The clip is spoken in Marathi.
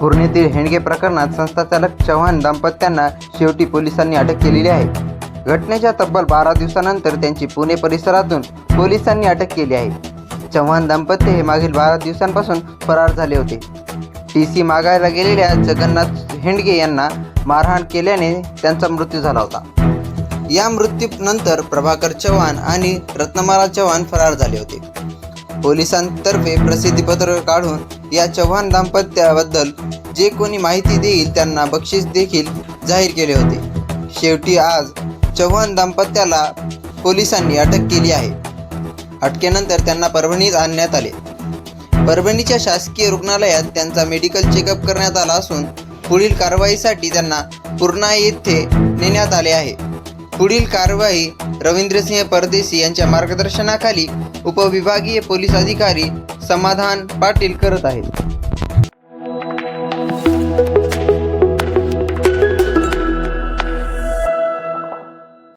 पूर्णेतील हेणगे प्रकरणात संस्थाचालक चव्हाण दाम्पत्यांना शेवटी पोलिसांनी अटक केलेली आहे. घटनेच्या तब्बल बारा दिवसानंतर त्यांची पुणे परिसरातून पोलिसांनी अटक केली आहे. चव्हाण दाम्पत्य हे मागील बारा दिवसांपासून फरार झाले होते. टी सी मागायला गेलेल्या जगन्नाथ हेंडगे यांना मारहाण केल्याने त्यांचा मृत्यू झाला होता. या मृत्यूनंतर प्रभाकर चव्हाण आणि रत्नमाला चव्हाण फरार झाले होते. पोलिसांतर्फे प्रसिद्धीपत्र काढून या चव्हाण दाम्पत्याबद्दल जे कोणी माहिती देईल त्यांना बक्षीस देखील जाहीर केले होते. शेवटी आज चव्हाण दाम्पत्याला पोलिसांनी अटक केली आहे. अटकेनंतर त्यांना परभणीत आणण्यात आले. परभणीच्या शासकीय रुग्णालयात त्यांचा मेडिकल चेकअप करण्यात आला असून पुढील कारवाईसाठी त्यांना पूर्णा येथे नेण्यात आले आहे. पुढील कारवाई रवींद्रसिंह परदेशी यांच्या मार्गदर्शनाखाली उपविभागीय पोलीस अधिकारी समाधान पाटील करत आहेत.